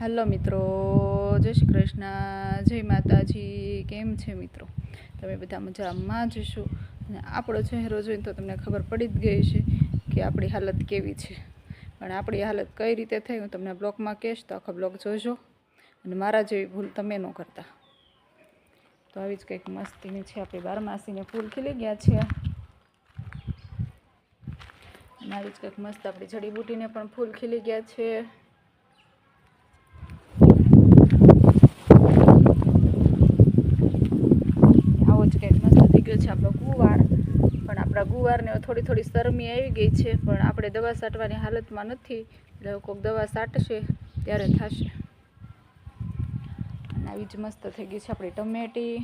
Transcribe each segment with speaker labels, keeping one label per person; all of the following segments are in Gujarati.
Speaker 1: હાલો મિત્રો, જય શ્રી કૃષ્ણ, જય માતાજી, કેમ છે મિત્રો? તમે બધા મજામાં જશો અને આપણો ચહેરો જોઈને તો તમને ખબર પડી જ ગઈ છે કે આપણી હાલત કેવી છે. પણ આપણી હાલત કઈ રીતે થઈ હું તમને બ્લોગમાં કહીશ, તો આખો બ્લોગ જોજો. અને મારા જેવી ભૂલ તમે ન કરતા. તો આવી જ કંઈક મસ્તીની છે, આપણી બારમાસીને ફૂલ ખીલી ગયા છે. આવી જ કંઈક મસ્ત આપણી જડીબુટીને પણ ફૂલ ખીલી ગયા છે આવો જ કંઈક મસ્ત થઈ ગયો છે આપણો ગુવાર પણ ગુવારને થોડી થોડી શરમી આવી ગઈ છે, પણ આપણે દવા છાંટવાની હાલતમાં નથી. એટલે કોઈક દવા છાંટશે ત્યારે થશે. અને આવી જ મસ્ત થઈ ગઈ છે આપણી ટમેટી,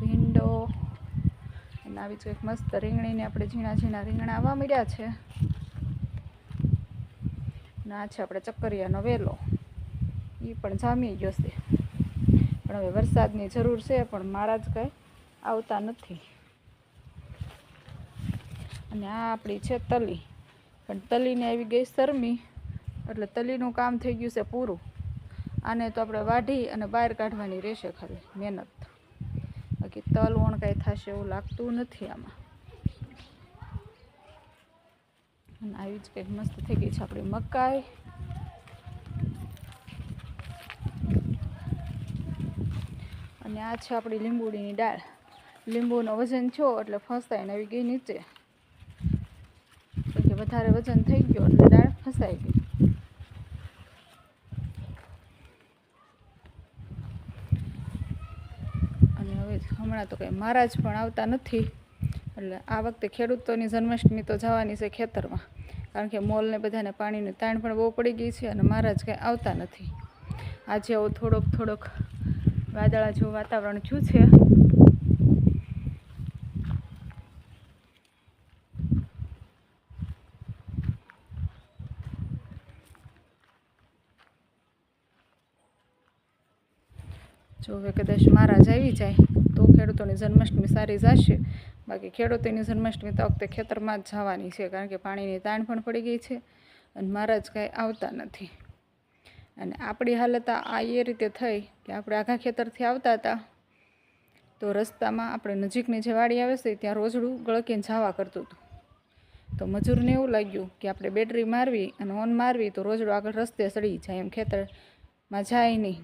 Speaker 1: ભીંડો, અને આવી જ કંઈક મસ્ત રીંગણીને આપણે ઝીણા ઝીણા રીંગણા આવવા મળ્યા છે. આ છે આપણે ચક્કરિયાનો વેલો. એ પણ જામી ગયો છે. પણ હવે વરસાદની જરૂર છે, પણ મારા જ કંઈ આવતા નથી. અને આ આપણી છે તલી. પણ તલીને આવી ગઈ શરમી. એટલે તલીનું કામ થઈ ગયું છે પૂરું. આને તો આપણે વાઢી અને બહાર કાઢવાની રહેશે ખાલી મહેનત. બાકી તલ વણ કાંઈ થશે એવું લાગતું નથી આમાં. અને આવી જ કંઈક મસ્ત થઈ ગઈ છે આપણી મકાઈ. અને આ છે આપણી લીંબુડીની દાળ. લીંબુનો વજન છો એટલે ફસાઈને આવી ગઈ નીચે. વધારે વજન થઈ ગયો એટલે દાળ ફસાઈ ગઈ. અને હવે હમણાં તો કંઈ મહારાજ પણ આવતા નથી. એટલે આ વખતે ખેડૂતોની જન્માષ્ટમી તો જવાની છે ખેતરમાં. કારણ કે મોલને બધાને પાણીની તાણ પણ બહુ પડી ગઈ છે અને મહારાજ કંઈ આવતા નથી. આજે આવું થોડોક થોડોક વાદળા જેવું વાતાવરણ થયું છે. જો હવે કદાચ મહારાજ આવી જાય, તો ખેડૂતોની જન્માષ્ટમી સારી જશે. બાકી ખેડૂતોની જન્માષ્ટમી તો વખતે ખેતરમાં જ જવાની છે, કારણ કે પાણીની તાણ પણ પડી ગઈ છે અને મહારાજ કાંઈ આવતા નથી. અને આપણી હાલત આ એ રીતે થઈ કે આપણે આખા ખેતરથી આવતા હતા, તો રસ્તામાં આપણે નજીકની જે વાડી આવે છે, ત્યાં રોજડું ગળકીને જવા કરતું હતું. તો મજૂરને એવું લાગ્યું કે આપણે બેટરી મારવી અને ઓન મારવી તો રોજડું આગળ રસ્તે સડી જાય એમ ખેતરમાં જાય નહીં.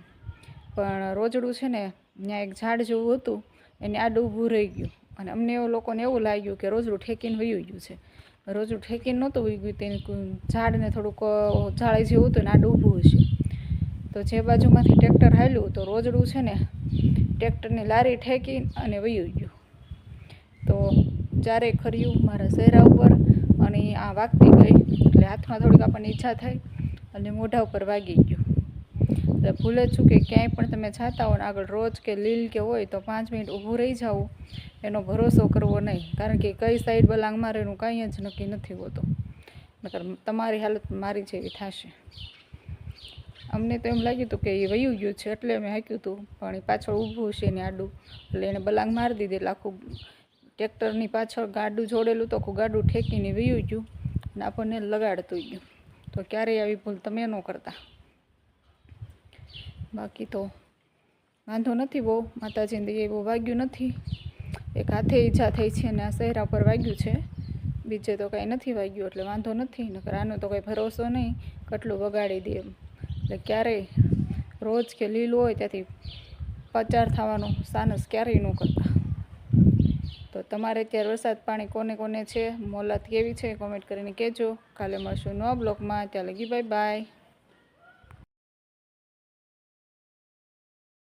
Speaker 1: પણ રોજડું છે ને, ત્યાં એક ઝાડ જેવું હતું, એને આડું ઊભું રહી ગયું. અને અમને એવું લોકોને એવું લાગ્યું કે રોજડું ઠેકીને વયું ગયું છે. રોજડું ઠેકીને નહોતું વહી ગયું, તેની ઝાડને થોડુંક ઝાડે જેવું હતું ને આડું ઊભું હશે. તો જે બાજુમાંથી ટ્રેક્ટર હાલ્યું, તો રોજડું છે ને, ટ્રેક્ટરની લારી ઠેકી અને વયું ગયું. તો ચારે ખર્યું મારા ચહેરા ઉપર, અને આ વાગતી ગઈ, એટલે હાથમાં થોડીક આપણને ઈચ્છા થઈ, અને મોઢા ઉપર વાગી ગયું. એટલે ભૂલે છું કે ક્યાંય પણ તમે જાતા હો ને આગળ રોજ કે લીલ કે હોય તો પાંચ મિનિટ ઊભું રહી જાવું એનો ભરોસો કરવો નહીં. કારણ કે કઈ સાઈડ બલાંગ મારે એનું કાંઈ જ નક્કી નથી હોતું. નકર તમારી હાલત મારી જેવી થશે. અમને તો એમ લાગ્યું હતું કે એ વયું ગયું છે એટલે મેં હાંક્યું હતું. પણ એ પાછળ ઊભું છે ને આડું. એટલે એને બલાંગ મારી દીધી એટલે આખું ટ્રેક્ટરની પાછળ ગાડું જોડેલું તો આખું ગાડું ઠેકીને વયું ગયું. અને આપણને લગાડતું ગયું. તો ક્યારેય આવી ભૂલ તમે ન કરતા. બાકી તો વાંધો નથી બહુ. માતાજીને દઈએ બહુ વાગ્યું નથી. એક હાથે ઈજા થઈ છે અને આ ચહેરા પર વાગ્યું છે. બીજે તો કાંઈ નથી વાગ્યું એટલે વાંધો નથી. નકર આનો તો કંઈ ભરોસો નહીં. કેટલું વગાડી દે એમ. એટલે ક્યારેય રોજ કે લીલું હોય ત્યાંથી પચાર થવાનું સાનસ ક્યારેય ન કરતા. તો તમારે અત્યારે વરસાદ પાણી કોને કોને છે? મોલાત કેવી છે? કોમેન્ટ કરીને કહેજો. કાલે મળશું નવા બ્લોગમાં. ત્યાં લગી બાય બાય